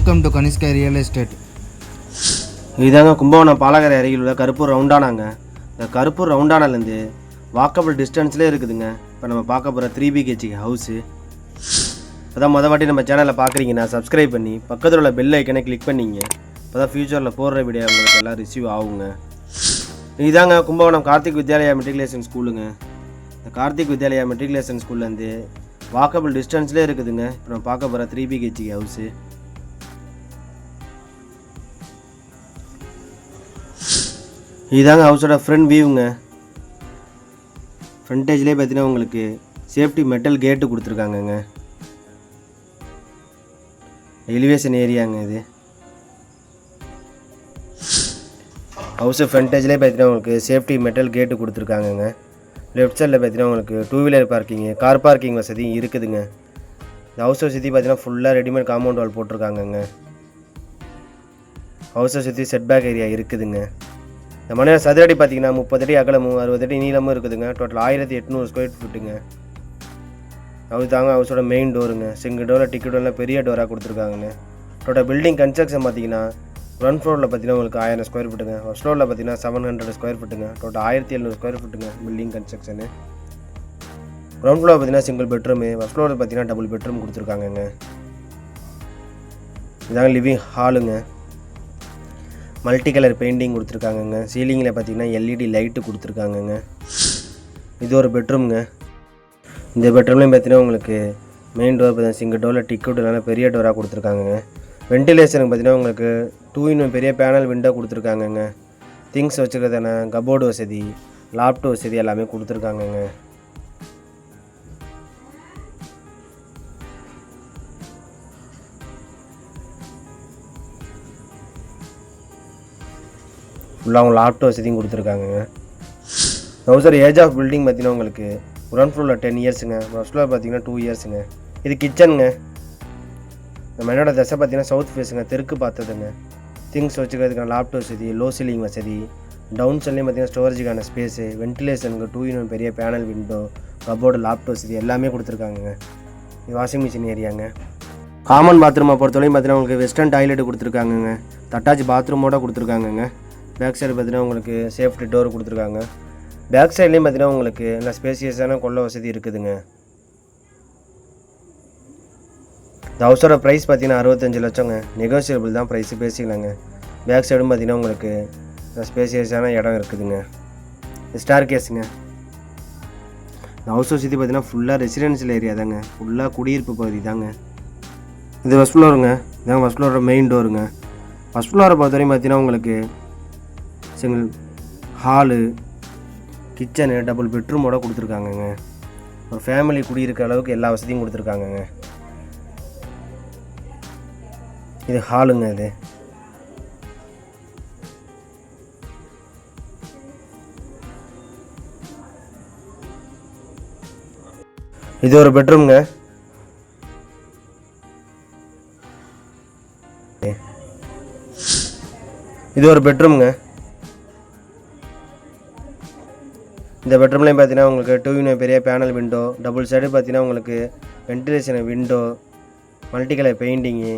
Welcome to Kanishka real estate இதாங்க கும்பகோணம் பாலகரை அருகில் உள்ள கருப்பூர் ரவுண்டானாங்க. இந்த கருப்பூர் ரவுண்டானாலேருந்து வாக்கபிள் டிஸ்டன்ஸ்லேயே இருக்குதுங்க. இப்போ நம்ம பார்க்க போகிற த்ரீ பிஹெச்சி ஹவுஸு இப்போ தான் மொதல் வாட்டி நம்ம சேனலை பார்க்குறீங்கன்னா சப்ஸ்கிரைப் பண்ணி பக்கத்தில் உள்ள பெல் ஐக்கனை கிளிக் பண்ணிங்க. இப்போ தான் ஃப்யூச்சரில் போடுற வீடியோ உங்களுக்கு எல்லாம் ரிசீவ் ஆகுங்க. இதாங்க கும்பகோணம் கார்த்திக் வித்யாலயா மெட்ரிகுலேஷன் ஸ்கூலுங்க இந்த கார்த்திக் வித்யாலயா மெட்ரிகுலேஷன் ஸ்கூல்லேருந்து வாக்கபிள் டிஸ்டன்ஸ்லேயே இருக்குதுங்க. இப்போ நம்ம பார்க்க போகிற த்ரீ பிஹெச்சி ஹவுஸு இதாங்க ஹவுஸோட ஃப்ரண்ட் வியூங்க ஃப்ரண்டேஜ்லேயே பார்த்தீங்கன்னா உங்களுக்கு சேஃப்டி மெட்டல் கேட்டு கொடுத்துருக்காங்கங்க. எலிவேஷன் ஏரியாங்க இது. ஹவுஸு ஃப்ரண்டேஜ்லேயே பார்த்தீங்கன்னா உங்களுக்கு சேஃப்டி மெட்டல் கேட்டு கொடுத்துருக்காங்கங்க. லெஃப்ட் சைடில் பார்த்தீங்கன்னா உங்களுக்கு two wheeler parking car parking வசதியும் இருக்குதுங்க. இந்த ஹவுஸை சுற்றி பார்த்தீங்கன்னா ஃபுல்லாக ரெடிமேட் காம்பவுண்ட் வால் போட்டிருக்காங்கங்க. ஹவுஸை சுற்றி செட்பேக் ஏரியா இருக்குதுங்க. இந்த மனையில் சதுரடி பார்த்தீங்கன்னா முப்பது அடி அகலமும் அறுபது அடி நீளமும் இருக்குதுங்க. டோட்டல் ஆயிரத்தி எட்நூறு ஸ்கொயர் ஃபீட்டுங்க அவர் தாங்க ஹவுஸோட மெயின் டோருங்க சிங்கிள் டோரில் டிக்கெட் டோரில் பெரிய டோராக கொடுத்துருக்காங்கங்க. டோட்டல் பில்டிங் கன்ஸ்ட்ரக்ஷன் பார்த்தீங்கன்னா கிரவுண்ட் ஃப்ளோரில் பார்த்தீங்கன்னா உங்களுக்கு ஆயிரம் ஸ்கொயர் ஃபீட்டுங்க ஃபஸ்ட் ஃப்ளோரில் பார்த்தீங்கன்னா செவன் ஹண்ட்ரட் ஸ்கொயர் ஃபீட்டுங்க டோட்டல் ஆயிரத்தி எழுநூறு ஸ்கொயர் ஃபீட்டுங்க பில்டிங் கன்ஸ்ட்ரக்ஷனு கிரவுண்ட் ஃப்ளோர் பார்த்தீங்கன்னா சிங்கிள் பெட்ரூமு ஃபஸ்ட் ஃப்ளோரில் பார்த்தீங்கன்னா டபுள் பெட்ரூம் கொடுத்துருக்காங்கங்க. இதாங்க லிவிங் ஹாலுங்க மல்டி கலர் பெயிண்டிங் கொடுத்துருக்காங்கங்க. சீலிங்கில் பார்த்தீங்கன்னா எல்இடி லைட்டு கொடுத்துருக்காங்கங்க. இது ஒரு பெட்ரூம்ங்க. இந்த பெட்ரூம்லேயும் பார்த்தீங்கன்னா உங்களுக்கு மெயின் டோர் பார்த்தீங்கன்னா சிங்கிள் டோரில் டிக்கெட் நல்லா பெரிய டோராக கொடுத்துருக்காங்கங்க. வென்டிலேஷனுக்கு பார்த்தீங்கன்னா உங்களுக்கு டூ இன் பெரிய பேனல் விண்டோ கொடுத்துருக்காங்கங்க. திங்ஸ் வச்சுக்கிறதான கபோர்டு வசதி லாப்டாப் வசதி எல்லாமே கொடுத்துருக்காங்கங்க. ஃபுல்லாக அவங்க லாப்டாப் வசதியும் கொடுத்துருக்காங்கங்க ஹவுசர் ஏஜ் ஆஃப் பில்டிங் பார்த்தீங்கன்னா உங்களுக்கு கிரௌண்ட் ஃப்ளோரில் டென் இயர்ஸுங்க ஃபஸ்ட் ஃப்ளோர் பார்த்தீங்கன்னா டூ இயர்ஸுங்க இது கிச்சனுங்க நம்ம என்னோட தசை பார்த்தீங்கன்னா சவுத் ஃபேஸுங்க தெற்கு பார்த்ததுங்க. திங்ஸ் வச்சுக்கிறதுக்கான லாப்டாப் வசதி லோ சீலிங் வசதி டவுன் சைட்லேயும் பார்த்தீங்கன்னா ஸ்டோரேஜுக்கான ஸ்பேஸு வென்டிலேஷனுக்கு டூ இன் பெரிய பேனல் விண்டோ கபோர்டு லாப்டாப் வசதி எல்லாமே கொடுத்துருக்காங்கங்க. இது வாஷிங் மிஷின் ஏரியாங்க காமன் பாத்ரூமை பொறுத்தவரையும் பார்த்தீங்கன்னா உங்களுக்கு வெஸ்டர்ன் டாய்லெட் கொடுத்துருக்காங்கங்க. தட்டாச்சு பாத்ரூமோட கொடுத்துருக்காங்கங்க. பேக் சைடு பார்த்தீங்கன்னா உங்களுக்கு சேஃப்டி டோர் கொடுத்துருக்காங்க. பேக் சைட்லேயும் பார்த்தீங்கன்னா உங்களுக்கு நல்லா ஸ்பேசியஸான கொள்ள வசதி இருக்குதுங்க. இந்த ஹவுஸோட ப்ரைஸ் பார்த்தீங்கன்னா அறுபத்தஞ்சு லட்சங்க. நெகோசியபிள் தான் ப்ரைஸ் பேசிக்கலாங்க. பேக் சைடும் பார்த்தீங்கன்னா உங்களுக்கு ஸ்பேசியஸான இடம் இருக்குதுங்க. ஸ்டார் கேஸுங்க இந்த ஹவுஸை சுற்றி பார்த்தீங்கன்னா ஃபுல்லாக ரெசிடென்ஷியல் ஏரியா தாங்க. ஃபுல்லாக குடியிருப்பு பகுதி தாங்க. இது ஃபஸ்ட் ஃப்ளோருங்க இதான் ஃபஸ்ட் ஃப்ளோரோட மெயின் டோருங்க ஃபஸ்ட் ஃப்ளோரை பொறுத்தவரையும் பார்த்தீங்கன்னா உங்களுக்கு சிங்கிள் ஹாலு கிச்சனு டபுள் பெட்ரூமோட கொடுத்துருக்காங்கங்க. ஒரு ஃபேமிலி குடியிருக்க அளவுக்கு எல்லா வசதியும் கொடுத்துருக்காங்கங்க. இது ஹாலுங்க இது. இது ஒரு பெட்ரூம்ங்க இது ஒரு பெட்ரூம்ங்க இந்த பெட்ரூம்லேயும் பார்த்தீங்கன்னா உங்களுக்கு டூ யூனிட் பெரிய பேனல் விண்டோ டபுள் சைடு பார்த்தீங்கன்னா உங்களுக்கு ventilation window multi colour painting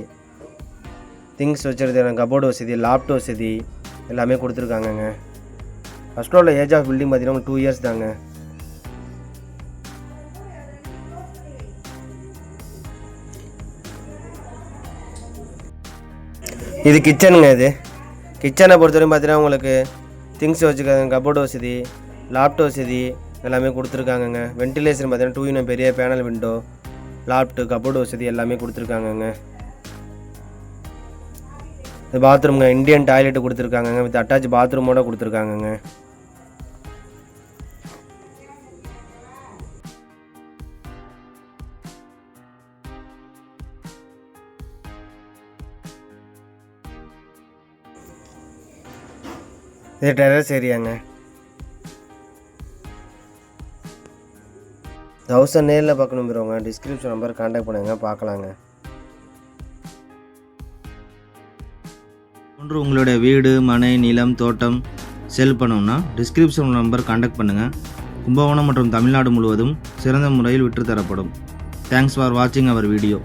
things வச்சுருக்கான cupboard வசதி லாப்டாப் வசதி எல்லாமே கொடுத்துருக்காங்கங்க. ஃபஸ்ட் ஃப்ளோரில் ஏஜ் ஆஃப் பில்டிங் பார்த்தீங்கன்னா டூ இயர்ஸ் தாங்க. இது கிச்சனுங்க இது. கிச்சனை பொறுத்தவரையும் பார்த்தீங்கன்னா உங்களுக்கு திங்ஸ் வச்சுக்க கபோர்டு வசதி லாப்டாப் வசதி எல்லாமே கொடுத்துருக்காங்கங்க. வென்டிலேஷன் பார்த்தீங்கன்னா டூ இன்னும் பெரிய பேனல் விண்டோ லாப்டாப் கபோர்டு வசதி எல்லாமே கொடுத்துருக்காங்கங்க. இது பாத்ரூம்ங்க இந்தியன் டாய்லெட் கொடுத்துருக்காங்கங்க வித் அட்டாச் பாத்ரூமோட கொடுத்துருக்காங்கங்க. இது டெரஸ் ஏரியாங்க தௌசண்ட் நேரில் பார்க்கணுங்கிறவங்க டிஸ்கிரிப்ஷன் நம்பர் காண்டாக்ட் பண்ணுங்கள் பார்க்கலாங்க. ஒன்று உங்களுடைய வீடு மனை நிலம் தோட்டம் செல் பண்ணணும்னா டிஸ்கிரிப்ஷன் நம்பர் காண்டாக்ட் பண்ணுங்கள் கும்பகோணம் மற்றும் தமிழ்நாடு முழுவதும் சிறந்த முறையில் விற்றுத்தரப்படும். தேங்க்ஸ் ஃபார் வாட்சிங் அவர் வீடியோ